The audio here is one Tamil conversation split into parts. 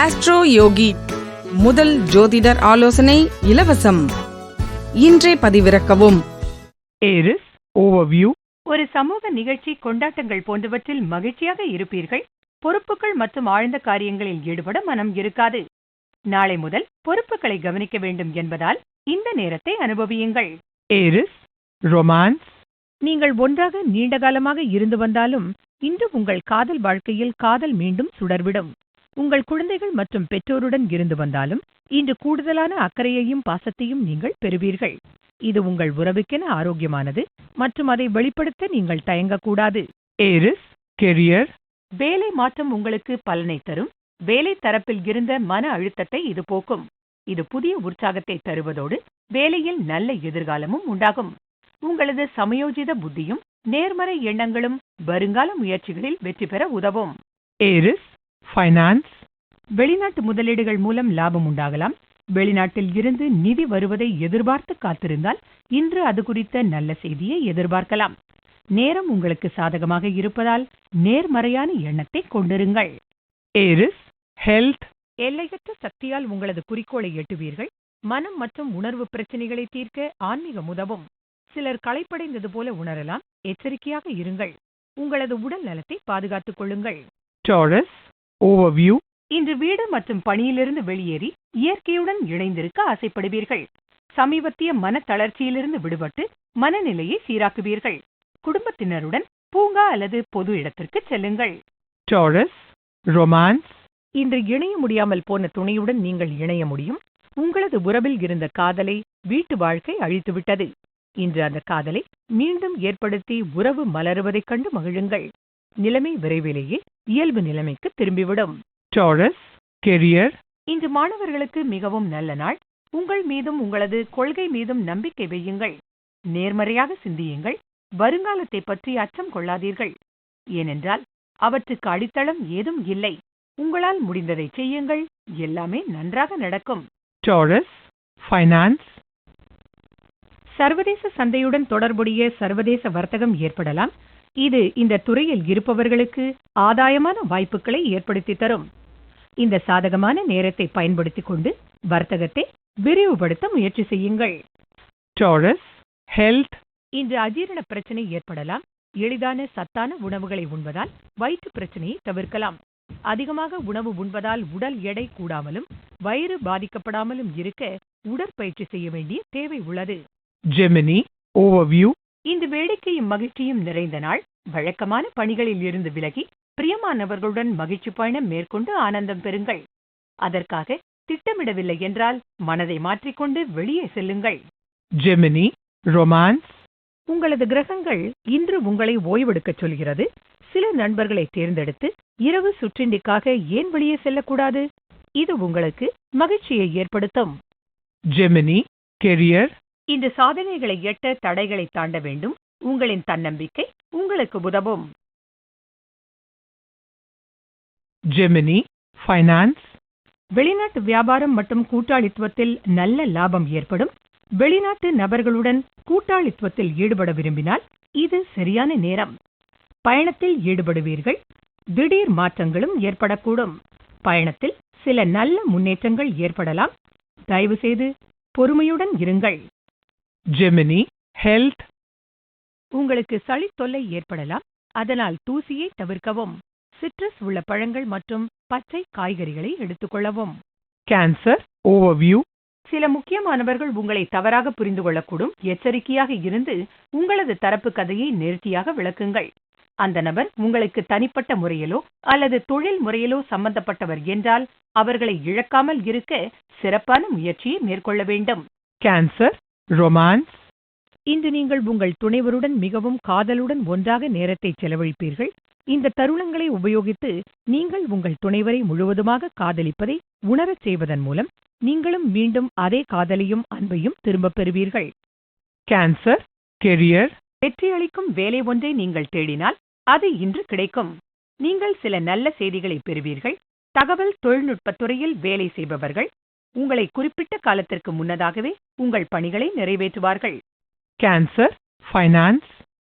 ஆஸ்ட்ரோ யோகி முதல் ஜோதிடர் ஆலோசனை இலவசம். இன்றே பதிவிறக்கவும். ஏரிஸ் ஓவர்வியூ ஒரு சமூக நிகழ்ச்சி கொண்டாட்டங்கள் போன்றவற்றில் மகிழ்ச்சியாக இருப்பீர்கள். பொறுப்புகள் மற்றும் ஆழ்ந்த காரியங்களில் ஈடுபட மனம் இருக்காது. நாளை முதல் பொறுப்புகளை கவனிக்க வேண்டும் என்பதால் இந்த நேரத்தை அனுபவியுங்கள். ஏரிஸ் ரொமான்ஸ் நீங்கள் ஒன்றாக நீண்ட காலமாக இருந்து வந்தாலும் இன்று உங்கள் காதல் வாழ்க்கையில் காதல் மீண்டும் சுடர்விடும். உங்கள் குழந்தைகள் மற்றும் பெற்றோருடன் இருந்து வந்தாலும் இன்று கூடுதலான அக்கறையையும் பாசத்தையும் நீங்கள் பெறுவீர்கள். இது உங்கள் உறவுக்கென ஆரோக்கியமானது மற்றும் அதை வெளிப்படுத்த நீங்கள் தயங்கக்கூடாது. ஏரிஸ் கெரியர் வேலை மாற்றம் உங்களுக்கு பலனை தரும். வேலை தரப்பில் இருந்த மன அழுத்தத்தை இது போக்கும். இது புதிய உற்சாகத்தை தருவதோடு வேலையில் நல்ல எதிர்காலமும் உண்டாகும். உங்களது சமயோஜித புத்தியும் நேர்மறை எண்ணங்களும் வருங்கால முயற்சிகளில் வெற்றி பெற உதவும். ஏரிஸ் ஃபைனான்ஸ் வெளிநாட்டு முதலீடுகள் மூலம் லாபம் உண்டாகலாம். வெளிநாட்டில் இருந்து நிதி வருவதை எதிர்பார்த்து காத்திருந்தால் இன்று அது குறித்த நல்ல செய்தியை எதிர்பார்க்கலாம். நேரம் உங்களுக்கு சாதகமாக இருப்பதால் நேர்மறையான எண்ணத்தை கொண்டிருங்கள். ஏரிஸ் ஹெல்த் எல்லையற்ற சக்தியால் உங்களது குறிக்கோளை எட்டுவீர்கள். மனம் மற்றும் உணர்வு பிரச்சனைகளை தீர்க்க ஆன்மீகம் உதவும். சிலர் களைப்படைந்தது போல உணரலாம். எச்சரிக்கையாக இருங்கள். உங்களது உடல் நலத்தை பாதுகாத்துக் கொள்ளுங்கள். டாரஸ் ஓவர்வியூ இன்று வீடு மற்றும் பணியிலிருந்து வெளியேறி இயற்கையுடன் இணைந்திருக்க ஆசைப்படுவீர்கள். சமீபத்திய மன தளர்ச்சியிலிருந்து விடுபட்டு மனநிலையை சீராக்குவீர்கள். குடும்பத்தினருடன் பூங்கா அல்லது பொது இடத்திற்கு செல்லுங்கள். டாரஸ் ரொமான்ஸ் இன்று இணைய முடியாமல் போன துணையுடன் நீங்கள் இணைய முடியும். உங்களது உறவில் இருந்த காதலை வீட்டு வாழ்க்கை அழித்துவிட்டது. இன்று அந்த காதலை மீண்டும் ஏற்படுத்தி உறவு மலருவதைக் கண்டு மகிழுங்கள். நிலைமை விரைவிலேயே இயல்பு நிலைமைக்கு திரும்பிவிடும். டாரஸ் கெரியர் இன்று மாணவர்களுக்கு மிகவும் நல்ல நாள். உங்கள் மீதும் உங்களது கொள்கை மீதும் நம்பிக்கை வையுங்கள். நேர்மறையாக சிந்தியுங்கள். வருங்காலத்தை பற்றி அச்சம் கொள்ளாதீர்கள். ஏனென்றால் அவற்றுக்கு அடித்தளம் ஏதும் இல்லை. உங்களால் முடிந்ததை செய்யுங்கள். எல்லாமே நன்றாக நடக்கும். டாரஸ் ஃபைனான்ஸ் சர்வதேச சந்தையுடன் தொடர்புடைய சர்வதேச வர்த்தகம் ஏற்படலாம். இது இந்த துறையில் இருப்பவர்களுக்கு ஆதாயமான வாய்ப்புகளை ஏற்படுத்தி தரும். இந்த சாதகமான நேரத்தை பயன்படுத்திக் கொண்டு வர்த்தகத்தை விரிவுபடுத்த முயற்சி செய்யுங்கள். டாரஸ் ஹெல்த் இன்று அஜீரண பிரச்சனை ஏற்படலாம். எளிதான சத்தான உணவுகளை உண்பதால் வயிற்று பிரச்சனையை தவிர்க்கலாம். அதிகமாக உணவு உண்பதால் உடல் எடை கூடாமலும் வயிறு பாதிக்கப்படாமலும் இருக்க உடற்பயிற்சி செய்ய வேண்டிய தேவை உள்ளது. ஜெமினி ஓவர்வியூ இந்த வேடிக்கையும் மகிழ்ச்சியும் நிறைந்த நாள். வழக்கமான பணிகளில் இருந்து விலகி பிரியமானவர்களுடன் மகிழ்ச்சி பயணம் மேற்கொண்டு ஆனந்தம் பெறுங்கள். அதற்காக திட்டமிடவில்லை என்றால் மனதை மாற்றிக்கொண்டு வெளியே செல்லுங்கள். ஜெமினி ரொமான்ஸ் உங்களது கிரகங்கள் இன்று உங்களை ஓய்வெடுக்கச் சொல்கிறது. சில நண்பர்களை தேர்ந்தெடுத்து இரவு சுற்றிண்டிக்காக ஏன் வெளியே செல்லக்கூடாது? இது உங்களுக்கு மகிழ்ச்சியை ஏற்படுத்தும். ஜெமினி கெரியர் இந்த சாதனைகளை எட்ட தடைகளை தாண்ட வேண்டும். உங்களின் தன்னம்பிக்கை உங்களுக்கு உதவும். ஜெமினி ஃபைனான்ஸ் வெளிநாட்டு வியாபாரம் மற்றும் கூட்டாளித்துவத்தில் நல்ல லாபம் ஏற்படும். வெளிநாட்டு நபர்களுடன் கூட்டாளித்துவத்தில் ஈடுபட விரும்பினால் இது சரியான நேரம். பயணத்தில் ஈடுபடுவீர்கள். திடீர் மாற்றங்களும் ஏற்படக்கூடும். பயணத்தில் சில நல்ல முன்னேற்றங்கள் ஏற்படலாம். தயவுசெய்து பொறுமையுடன் இருங்கள். ஜெமினி ஹெல்த் உங்களுக்கு சளி தொல்லை ஏற்படலாம் அதனால் தூசியை தவிர்க்கவும். சிட்ரஸ் உள்ள பழங்கள் மற்றும் பச்சை காய்கறிகளை எடுத்துக்கொள்ளவும். கேன்சர் ஓவர்வியூ சில முக்கியமானவர்கள் உங்களை தவறாக புரிந்து கொள்ளக்கூடும் எச்சரிக்கையாக இருந்து உங்களது தரப்பு கதையை நேர்த்தியாக விளக்குங்கள். அந்த நபர் உங்களுக்கு தனிப்பட்ட முறையிலோ அல்லது தொழில் முறையிலோ சம்பந்தப்பட்டவர் என்றால் அவர்களை இழக்காமல் இருக்க சிறப்பான முயற்சியை மேற்கொள்ள வேண்டும். கேன்சர் ரொமான்ஸ் இன்று நீங்கள் உங்கள் துணைவருடன் மிகவும் காதலுடன் ஒன்றாக நேரத்தை செலவழிப்பீர்கள். இந்த தருணங்களை உபயோகித்து நீங்கள் உங்கள் துணைவரை முழுவதுமாக காதலிப்பதை உணரச் செய்வதன் மூலம் நீங்களும் மீண்டும் அதே காதலையும் அன்பையும் திரும்பப் பெறுவீர்கள். கேன்சர் கெரியர் வெற்றியளிக்கும் வேலை ஒன்றை நீங்கள் தேடினால் அது இன்று கிடைக்கும். நீங்கள் சில நல்ல செய்திகளை பெறுவீர்கள். தகவல் தொழில்நுட்பத் துறையில் வேலை செய்பவர்கள் உங்களை குறிப்பிட்ட காலத்திற்கு முன்னதாகவே உங்கள் பணிகளை நிறைவேற்றுவார்கள். கேன்சர் ஃபைனான்ஸ்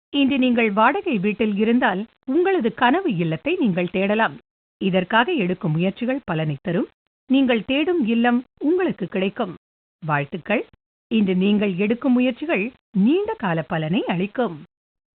இன்று நீங்கள் வாடகை வீட்டில் இருந்தால் உங்களது கனவு இல்லத்தை நீங்கள் தேடலாம். இதற்காக எடுக்கும் முயற்சிகள் பலனை தரும். நீங்கள் தேடும் இல்லம் உங்களுக்கு கிடைக்கும். வாழ்த்துக்கள். இன்று நீங்கள் எடுக்கும் முயற்சிகள் நீண்ட கால பலனை அளிக்கும்.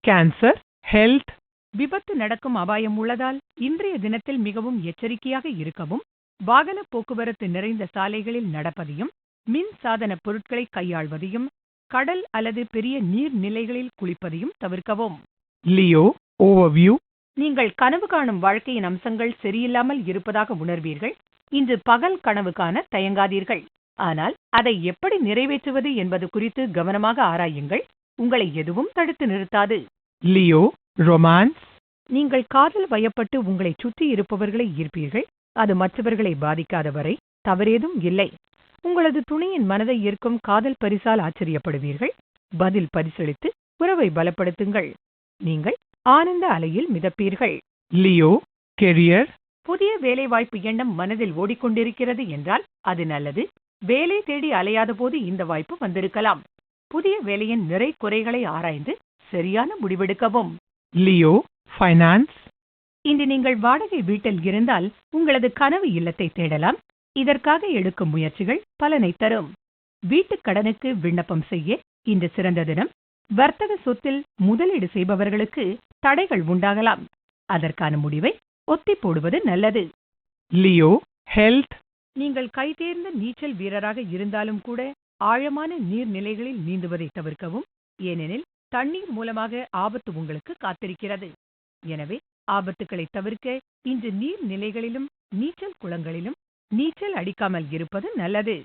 Cancer, health, விபத்து நடக்கும் அபாயம் உள்ளதால் இன்றைய தினத்தில் மிகவும் எச்சரிக்கையாக இருக்கவும் வாகன போக்குவரத்து நிறைந்த சாலைகளில் நடப்பதையும் மின் சாதன பொருட்களை கையாள்வதையும் கடல் அல்லது பெரிய நீர்நிலைகளில் குளிப்பதையும் தவிர்க்கவும். Leo, overview, நீங்கள் கனவு காணும் வாழ்க்கையின் அம்சங்கள் சரியில்லாமல் இருப்பதாக உணர்வீர்கள். இன்று பகல் கனவு காண தயங்காதீர்கள். ஆனால் அதை எப்படி நிறைவேற்றுவது என்பது குறித்து கவனமாக ஆராயுங்கள். உங்களை எதுவும் தடுத்து நிறுத்தாது. Leo, romance, நீங்கள் காதல் வயப்பட்டு உங்களை சுற்றி இருப்பவர்களை ஈர்ப்பீர்கள். அது மற்றவர்களை பாதிக்காத வரை தவறேதும் இல்லை. உங்களது துணையின் மனதை ஈர்க்கும் காதல் பரிசால் ஆச்சரியப்படுவீர்கள். பதில் பரிசளித்து உறவை பலப்படுத்துங்கள். நீங்கள் ஆனந்த அலையில் மிதப்பீர்கள். Leo, career, புதிய வேலைவாய்ப்பு எண்ணம் மனதில் ஓடிக்கொண்டிருக்கிறது என்றால் அது நல்லது. வேலை தேடி அலையாத போது இந்த வாய்ப்பு வந்திருக்கலாம். புதிய வேலையின் நிறை குறைகளை ஆராய்ந்து சரியான முடிவெடுக்கவும். Leo, finance, இன்று நீங்கள் வாடகை வீட்டில் இருந்தால் உங்களது கனவு இல்லத்தை தேடலாம். இதற்காக எடுக்கும் முயற்சிகள் பலனை தரும். வீட்டுக் கடனுக்கு விண்ணப்பம் செய்ய இன்று சிறந்த தினம். வர்த்தக சொத்தில் முதலீடு செய்பவர்களுக்கு தடைகள் உண்டாகலாம். அதற்கான முடிவை ஒத்தி போடுவது நல்லது. Leo, health, நீங்கள் கைதேர்ந்த நீச்சல் வீரராக இருந்தாலும் கூட ஆழமான நீர்நிலைகளில் நீந்துவதை தவிர்க்கவும் ஏனெனில் தண்ணீர் மூலமாக ஆபத்து உங்களுக்கு காத்திருக்கிறது. எனவே ஆபத்துக்களை தவிர்க்க இன்று நீர்நிலைகளிலும் நீச்சல் குளங்களிலும் நீச்சல் அடிக்காமல் இருப்பது நல்லது.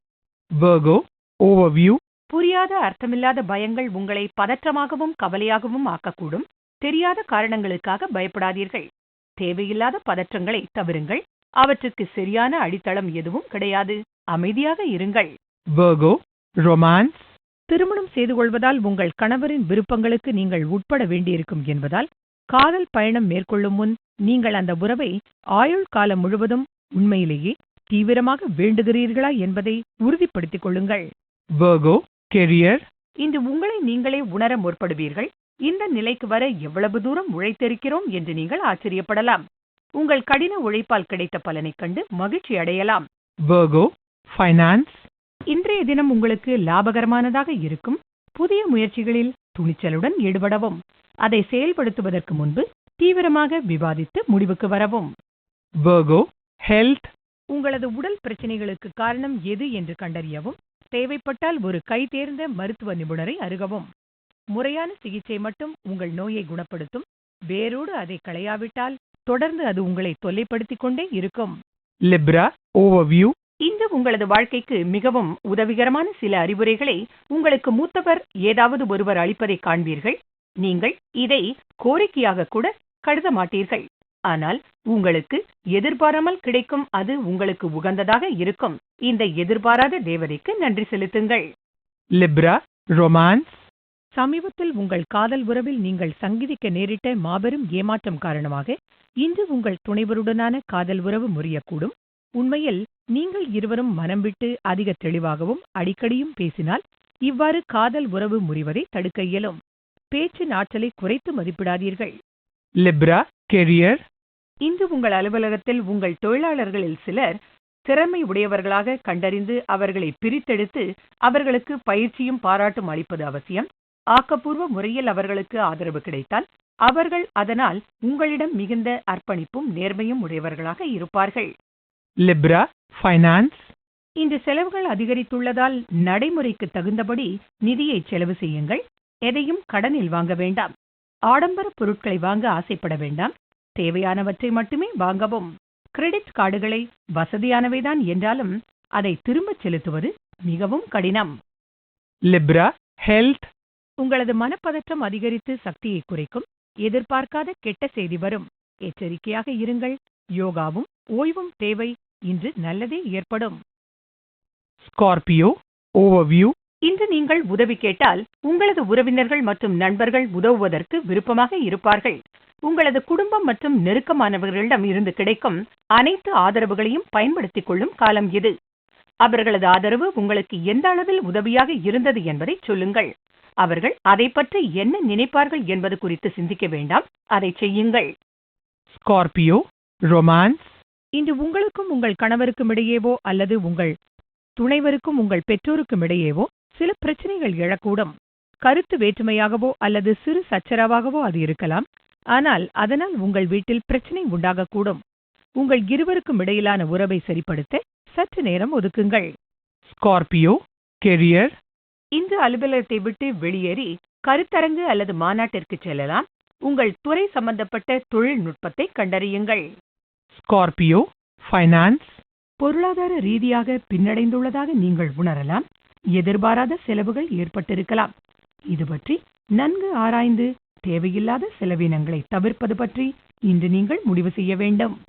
Virgo, overview, புரியாத அர்த்தமில்லாத பயங்கள் உங்களை பதற்றமாகவும் கவலையாகவும் ஆக்கக்கூடும். தெரியாத காரணங்களுக்காக பயப்படாதீர்கள். தேவையில்லாத பதற்றங்களை தவிருங்கள். அவற்றுக்கு சரியான அடித்தளம் எதுவும் கிடையாது. அமைதியாக இருங்கள். Virgo, romance, திருமணம் செய்து கொள்வதால் உங்கள் கணவரின் விருப்பங்களுக்கு நீங்கள் உட்பட வேண்டியிருக்கும் என்பதால் காதல் பயணம் மேற்கொள்ளும் முன் நீங்கள் அந்த உறவை ஆயுள் காலம் முழுவதும் உண்மையிலேயே தீவிரமாக வேண்டுகிறீர்களா என்பதை உறுதிப்படுத்திக் கொள்ளுங்கள். Virgo, career, இன்று உங்களை நீங்களே உணர முற்படுவீர்கள். இந்த நிலைக்கு வர எவ்வளவு தூரம் உழைத்திருக்கிறோம் என்று நீங்கள் ஆச்சரியப்படலாம். உங்கள் கடின உழைப்பால் கிடைத்த பலனைக் கண்டு மகிழ்ச்சி அடையலாம். Virgo, finance, இன்றைய தினம் உங்களுக்கு லாபகரமானதாக இருக்கும். புதிய முயற்சிகளில் துணிச்சலுடன் ஈடுபடவும். அதை செயல்படுத்துவதற்கு முன்பு தீவிரமாக விவாதித்து முடிவுக்கு வரவும். Virgo, health, உங்களது உடல் பிரச்சனைகளுக்கு காரணம் எது என்று கண்டறியவும் தேவைப்பட்டால் ஒரு கைதேர்ந்த மருத்துவ நிபுணரை அணுகவும் முறையான சிகிச்சை மட்டும் உங்கள் நோயை குணப்படுத்தும். வேரோடு அதை களையாவிட்டால் தொடர்ந்து அது உங்களை தொல்லைப்படுத்திக் கொண்டே இருக்கும். Libra, overview, இன்று உங்களது வாழ்க்கைக்கு மிகவும் உதவிகரமான சில அறிவுரைகளை உங்களுக்கு மூத்தவர் ஏதாவது ஒருவர் அளிப்பதை காண்பீர்கள். நீங்கள் இதை கோரிக்கையாக கூட கருத மாட்டீர்கள் ஆனால் உங்களுக்கு எதிர்பாராமல் கிடைக்கும் அது உங்களுக்கு உகந்ததாக இருக்கும். இந்த எதிர்பாராத தேவதைக்கு நன்றி செலுத்துங்கள். Libra, romance, சமீபத்தில் உங்கள் காதல் உறவில் நீங்கள் சங்கிதிக்க நேரிட்ட மாபெரும் ஏமாற்றம் காரணமாக இன்று உங்கள் துணைவருடனான காதல் உறவு முறியக்கூடும். உண்மையில் நீங்கள் இருவரும் மனம் விட்டு அதிக தெளிவாகவும் அடிக்கடியும் பேசினால் இவ்வாறு காதல் உறவு முறிவதை தடுக்க இயலும். பேச்சின் ஆற்றலை குறைத்து மதிப்பிடாதீர்கள். Libra, career, இன்று உங்கள் அலுவலகத்தில் உங்கள் தொழிலாளர்களில் சிலர் திறமை உடையவர்களாக கண்டறிந்து அவர்களை பிரித்தெடுத்து அவர்களுக்கு பயிற்சியும் பாராட்டும் அளிப்பது அவசியம். ஆக்கப்பூர்வ முறையில் அவர்களுக்கு ஆதரவு கிடைத்தால் அவர்கள் அதனால் உங்களிடம் மிகுந்த அர்ப்பணிப்பும் நேர்மையும் உடையவர்களாக இருப்பார்கள். Libra, finance, இன்று செலவுகள் அதிகரித்துள்ளதால் நடைமுறைக்கு தகுந்தபடி நிதியை செலவு செய்யுங்கள். எதையும் கடனில் வாங்க வேண்டாம். ஆடம்பர பொருட்களை வாங்க ஆசைப்பட வேண்டாம். தேவையானவற்றை மட்டுமே வாங்கவும். கிரெடிட் கார்டுகளை வசதியானவைதான் என்றாலும் அதை திரும்பச் செலுத்துவது மிகவும் கடினம். Libra, health, உங்களது மனப்பதற்றம் அதிகரித்து சக்தியை குறைக்கும் எதிர்பார்க்காத கெட்ட செய்தி வரும். எச்சரிக்கையாக இருங்கள். யோகாவும் ஓய்வும் தேவை. இன்று நல்லதே ஏற்படும். Scorpio, overview, இன்று நீங்கள் உதவி கேட்டால் உங்களது உறவினர்கள் மற்றும் நண்பர்கள் உதவுவதற்கு விருப்பமாக இருப்பார்கள். உங்களது குடும்பம் மற்றும் நெருக்கமானவர்களிடம் இருந்து கிடைக்கும் அனைத்து ஆதரவுகளையும் பயன்படுத்திக் கொள்ளும் காலம் இது. அவர்களது ஆதரவு உங்களுக்கு எந்த அளவில் உதவியாக இருந்தது என்பதை சொல்லுங்கள். அவர்கள் அதை பற்றி என்ன நினைப்பார்கள் என்பது குறித்து சிந்திக்க வேண்டாம். அதை செய்யுங்கள். Scorpio, romance, இன்று உங்களுக்கும் உங்கள் கணவருக்கும் இடையேவோ அல்லது உங்கள் துணைவருக்கும் உங்கள் பெற்றோருக்கும் இடையேவோ சில பிரச்சனைகள் எழக்கூடும். கருத்து வேற்றுமையாகவோ அல்லது சிறு சச்சரவாகவோ அது இருக்கலாம். ஆனால் அதனால் உங்கள் வீட்டில் பிரச்சனை உண்டாகக்கூடும். உங்கள் இருவருக்கும் இடையிலான உறவை சரிப்படுத்த சற்று நேரம் ஒதுக்குங்கள். Scorpio, career, இன்று அலுவலகத்தை விட்டு வெளியேறி கருத்தரங்கு அல்லது மாநாட்டிற்கு செல்லலாம். உங்கள் துறை சம்பந்தப்பட்ட தொழில்நுட்பத்தை கண்டறியுங்கள். Scorpio, finance, பொருளாதார ரீதியாக பின்னடைந்துள்ளதாக நீங்கள் உணரலாம். எதிர்பாராத செலவுகள் ஏற்பட்டிருக்கலாம். இது பற்றி நன்கு ஆராய்ந்து தேவையில்லாத செலவினங்களை தவிர்ப்பது பற்றி இன்று நீங்கள் முடிவு செய்ய வேண்டும்.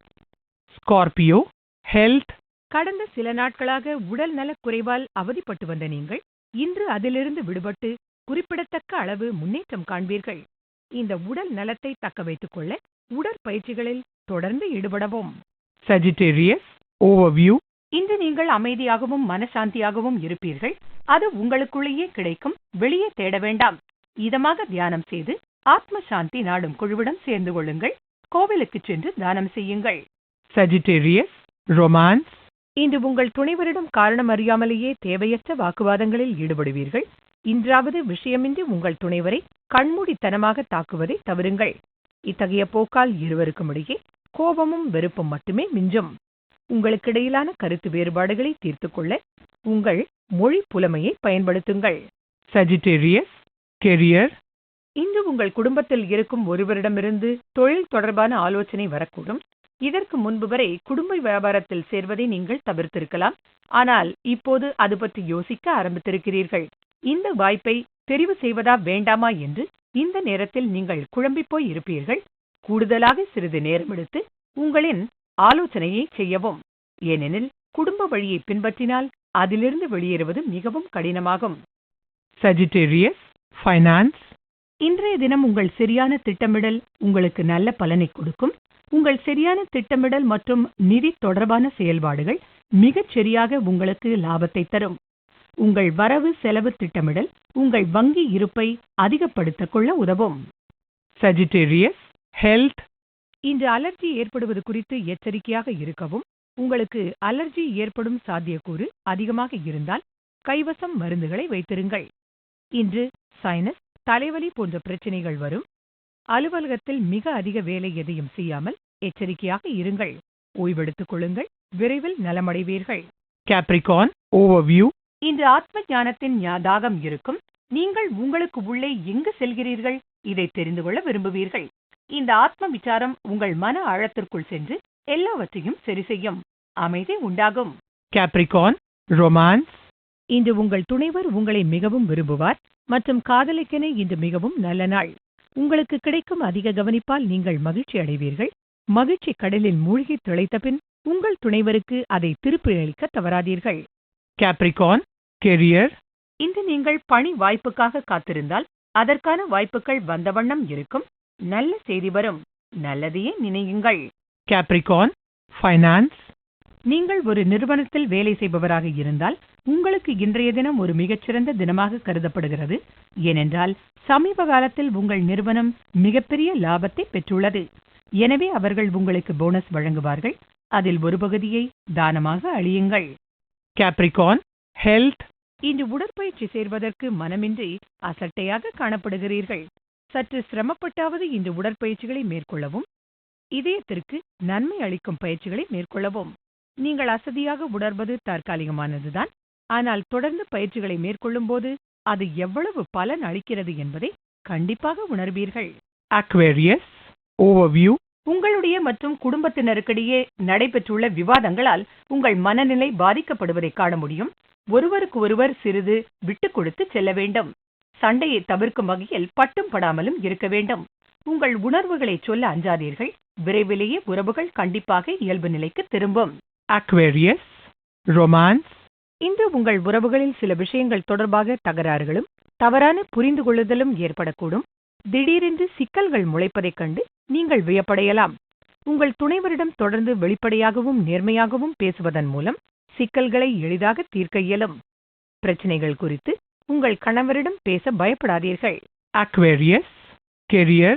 Scorpio, health, கடந்த சில நாட்களாக உடல் நலக் குறைவால் அவதிப்பட்டு வந்த நீங்கள் இன்று அதிலிருந்து விடுபட்டு குறிப்பிடத்தக்க அளவு முன்னேற்றம் காண்பீர்கள். இந்த உடல் நலத்தை தக்க வைத்துக் கொள்ள உடற்பயிற்சிகளில் தொடர்ந்து ஈடுபடவும். Sagittarius, overview, இன்று நீங்கள் அமைதியாகவும் மனசாந்தியாகவும் இருப்பீர்கள். அது உங்களுக்குள்ளேயே கிடைக்கும். வெளியே தேட வேண்டாம். இதமாக தியானம் செய்து ஆத்ம சாந்தி நாடும் குழுவிடம் சேர்ந்து கொள்ளுங்கள். கோவிலுக்கு சென்று தானம் செய்யுங்கள். Sagittarius, romance, இன்று உங்கள் துணைவரிடம் காரணம் அறியாமலேயே தேவையற்ற வாக்குவாதங்களில் ஈடுபடுவீர்கள். இன்றாவது விஷயமின்றி உங்கள் துணைவரை கண்மூடித்தனமாக தாக்குவதை தவிருங்கள் இத்தகைய போக்கால் இருவருக்கும் இடையே கோபமும் வெறுப்பும் மட்டுமே மிஞ்சும். உங்களுக்கிடையிலான கருத்து வேறுபாடுகளை தீர்த்துக் கொள்ள உங்கள் மொழி புலமையை பயன்படுத்துங்கள். Sagittarius, career, இன்று உங்கள் குடும்பத்தில் இருக்கும் ஒருவரிடமிருந்து தொழில் தொடர்பான ஆலோசனை வரக்கூடும். இதற்கு முன்பு வரை குடும்ப வியாபாரத்தில் சேர்வதை நீங்கள் தவிர்த்திருக்கலாம். ஆனால் இப்போது அது பற்றி யோசிக்க ஆரம்பித்திருக்கிறீர்கள். இந்த வாய்ப்பை தெரிவு செய்வதா வேண்டாமா என்று இந்த நேரத்தில் நீங்கள் குழம்பிப் போய் இருப்பீர்கள். கூடுதலாக சிறிது நேரம் எடுத்து உங்களின் ஆலோசனையை செய்யவும். ஏனெனில் குடும்ப வழியை பின்பற்றினால் அதிலிருந்து வெளியேறுவது மிகவும் கடினமாகும். Sagittarius, finance, இன்றைய தினம் உங்கள் சரியான திட்டமிடல் உங்களுக்கு நல்ல பலனை கொடுக்கும். உங்கள் சரியான திட்டமிடல் மற்றும் நிதி தொடர்பான செயல்பாடுகள் மிகச் சரியாக உங்களுக்கு லாபத்தை தரும். உங்கள் வரவு செலவு திட்டமிடல் உங்கள் வங்கி இருப்பை அதிகப்படுத்திக் கொள்ள உதவும். Sagittarius, health, இன்று அலர்ஜி ஏற்படுவது குறித்து எச்சரிக்கையாக இருக்கவும் உங்களுக்கு அலர்ஜி ஏற்படும் சாத்தியக்கூறு அதிகமாக இருந்தால் கைவசம் மருந்துகளை வைத்திருங்கள். இன்று சைனஸ் தலைவலி போன்ற பிரச்சனைகள் வரும். அலுவலகத்தில் மிக அதிக வேலை எதையும் செய்யாமல் எச்சரிக்கையாக இருங்கள். ஓய்வெடுத்துக் கொள்ளுங்கள். விரைவில் நலமடைவீர்கள். Capricorn, overview, இன்று ஆத்ம ஞானத்தின் தாகம் இருக்கும். நீங்கள் உங்களுக்கு உள்ளே எங்கு செல்கிறீர்கள்? இதை தெரிந்து கொள்ள விரும்புவீர்கள். இந்த ஆத்ம விசாரம் உங்கள் மன ஆழத்திற்குள் சென்று எல்லாவற்றையும் சரி செய்யும். அமைதி உண்டாகும். Capricorn, romance, இன்று உங்கள் துணைவர் உங்களை மிகவும் விரும்புவார் மற்றும் காதலிக்கென இன்று மிகவும் நல்ல நாள். உங்களுக்கு கிடைக்கும் அதிக கவனிப்பால் நீங்கள் மகிழ்ச்சி அடைவீர்கள். மகிழ்ச்சி கடலில் மூழ்கி திளைத்த பின் உங்கள் துணைவருக்கு அதை திருப்பி அளிக்க தவறாதீர்கள். Capricorn, career, இன்று நீங்கள் பணி வாய்ப்புக்காக காத்திருந்தால் அதற்கான வாய்ப்புகள் வந்த வண்ணம் இருக்கும். நல்ல செய்தி வரும். நல்லதையே நினையுங்கள். Capricorn, finance, நீங்கள் ஒரு நிறுவனத்தில் வேலை செய்பவராக இருந்தால் உங்களுக்கு இன்றைய தினம் ஒரு மிகச்சிறந்த தினமாக கருதப்படுகிறது. ஏனென்றால் சமீப காலத்தில் உங்கள் நிறுவனம் மிகப்பெரிய லாபத்தை பெற்றுள்ளது. எனவே அவர்கள் உங்களுக்கு போனஸ் வழங்குவார்கள். அதில் ஒரு பகுதியை தானமாக அளியுங்கள் Capricorn, health, இன்று உடற்பயிற்சி சேர்வதற்கு மனமின்றி அசட்டையாக காணப்படுகிறீர்கள். சற்று சிரமப்பட்டாவது இன்று உடற்பயிற்சிகளை மேற்கொள்ளவும் இதயத்திற்கு நன்மை அளிக்கும் பயிற்சிகளை மேற்கொள்ளவும். நீங்கள் அசதியாக உணர்வது தற்காலிகமானதுதான். ஆனால் தொடர்ந்து பயிற்சிகளை மேற்கொள்ளும்போது அது எவ்வளவு பலன் அளிக்கிறது என்பதை கண்டிப்பாக உணர்வீர்கள். Aquarius, overview, உங்களுடைய மற்றும் குடும்பத்தினருக்கிடையே நடைபெற்றுள்ள விவாதங்களால் உங்கள் மனநிலை பாதிக்கப்படுவதை காண முடியும். ஒருவருக்கு ஒருவர் சிறிது விட்டுக் கொடுத்து செல்ல வேண்டும். சண்டையை தவிர்க்கும் வகையில் பட்டும் படாமலும் இருக்க வேண்டும். உங்கள் உணர்வுகளை சொல்ல அஞ்சாதீர்கள். விரைவிலேயே உறவுகள் கண்டிப்பாக இயல்பு நிலைக்கு திரும்பும். Aquarius, romance, இன்று உங்கள் உறவுகளில் சில விஷயங்கள் தொடர்பாக தகராறுகளும் தவறான புரிந்து கொள்ளுதலும் ஏற்படக்கூடும். திடீரென்று சிக்கல்கள் முளைப்பதைக் கண்டு நீங்கள் வியப்படையலாம். உங்கள் துணைவரிடம் தொடர்ந்து வெளிப்படையாகவும் நேர்மையாகவும் பேசுவதன் மூலம் சிக்கல்களை எளிதாக தீர்க்க இயலும். பிரச்சனைகள் குறித்து உங்கள் கணவரிடம் பேச பயப்படாதீர்கள். Aquarius, career,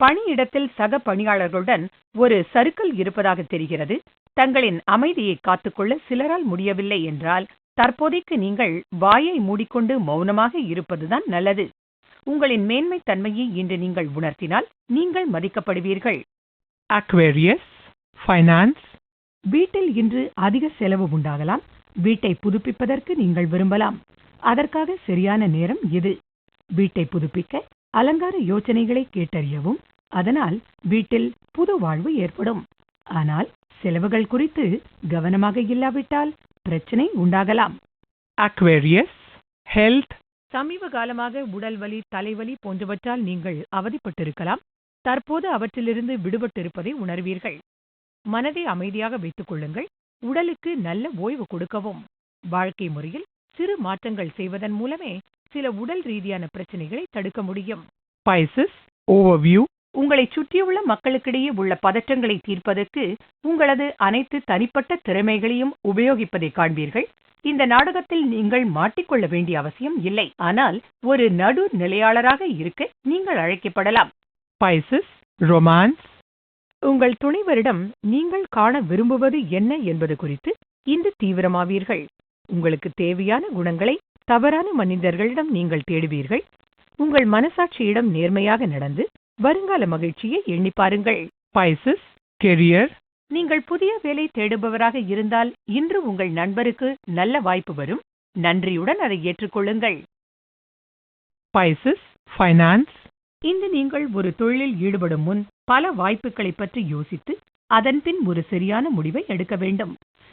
பணியிடத்தில் சக பணியாளர்களுடன் ஒரு சறுக்கல் இருப்பதாக தெரிகிறது. தங்களின் அமைதியை காத்துக்கொள்ள சிலரால் முடியவில்லை என்றால் தற்போதைக்கு நீங்கள் வாயை மூடிக்கொண்டு மௌனமாக இருப்பதுதான் நல்லது. உங்களின் மேன்மை தன்மையை இன்று நீங்கள் உணர்த்தினால் நீங்கள் மதிக்கப்படுவீர்கள். Aquarius, finance, வீட்டில் இன்று அதிக செலவு உண்டாகலாம். வீட்டை புதுப்பிப்பதற்கு நீங்கள் விரும்பலாம். அதற்காக சரியான நேரம் இது வீட்டை புதுப்பிக்க அலங்கார யோசனைகளை கேட்டறியவும் அதனால் வீட்டில் புது வாழ்வு ஏற்படும். ஆனால் செலவுகள் குறித்து கவனமாக இல்லாவிட்டால் பிரச்சனை உண்டாகலாம். Aquarius, health, சமீப காலமாக உடல் வலி தலைவலி போன்றவற்றால் நீங்கள் அவதிப்பட்டிருக்கலாம். தற்போது அவற்றிலிருந்து விடுபட்டிருப்பதை உணர்வீர்கள். மனதை அமைதியாக வைத்துக் கொள்ளுங்கள். உடலுக்கு நல்ல ஓய்வு கொடுக்கவும். வாழ்க்கை முறையில் சிறு மாற்றங்கள் செய்வதன் மூலமே சில உடல் ரீதியான பிரச்சனைகளை தடுக்க முடியும். Pisces, overview, உங்களை சுற்றியுள்ள மக்களுக்கிடையே உள்ள பதற்றங்களை தீர்ப்பதற்கு உங்களது அனைத்து தனிப்பட்ட திறமைகளையும் உபயோகிப்பதை காண்பீர்கள். இந்த நாடகத்தில் நீங்கள் மாட்டிக்கொள்ள வேண்டிய அவசியம் இல்லை. ஆனால் ஒரு நடு நிலையாளராக இருக்க நீங்கள் அழைக்கப்படலாம். Pisces, romance, உங்கள் துணைவரிடம் நீங்கள் காண விரும்புவது என்ன என்பது குறித்து இன்று தீவிரமாவீர்கள். உங்களுக்கு தேவையான குணங்களை தவறான மனிதர்களிடம் நீங்கள் தேடுவீர்கள். உங்கள் மனசாட்சியிடம் நேர்மையாக நடந்து வருங்கால மகிழ்ச்சியை எண்ணி பாருங்கள். Pisces, career, நீங்கள் புதிய வேலை தேடுபவராக இருந்தால் இன்று உங்கள் நண்பருக்கு நல்ல வாய்ப்பு வரும். நன்றியுடன் அதை ஏற்றுக்கொள்ளுங்கள். Pisces, finance, இன்று நீங்கள் ஒரு தொழிலில் ஈடுபடும் முன் பல வாய்ப்புகளை பற்றி யோசித்து அதன்பின் ஒரு சரியான முடிவை எடுக்க வேண்டும்.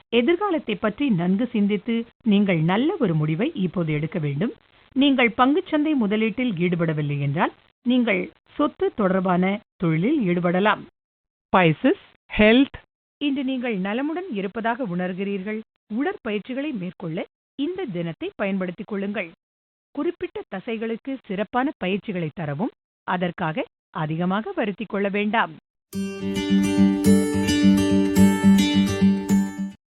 எதிர்காலத்தை பற்றி நன்கு சிந்தித்து நீங்கள் நல்ல ஒரு முடிவை இப்போது எடுக்க வேண்டும். நீங்கள் பங்குச்சந்தை முதலீட்டில் ஈடுபடவில்லை என்றால் நீங்கள் சொத்து தொடர்பான தொழிலில் ஈடுபடலாம். Pisces, health, இன்று நீங்கள் நலமுடன் இருப்பதாக உணர்கிறீர்கள். உடற்பயிற்சிகளை மேற்கொள்ள இந்த தினத்தை பயன்படுத்திக் கொள்ளுங்கள். குறிப்பிட்ட தசைகளுக்கு சிறப்பான பயிற்சிகளை தரவும். அதற்காக அதிகமாக வருத்திக் கொள்ள வேண்டாம்.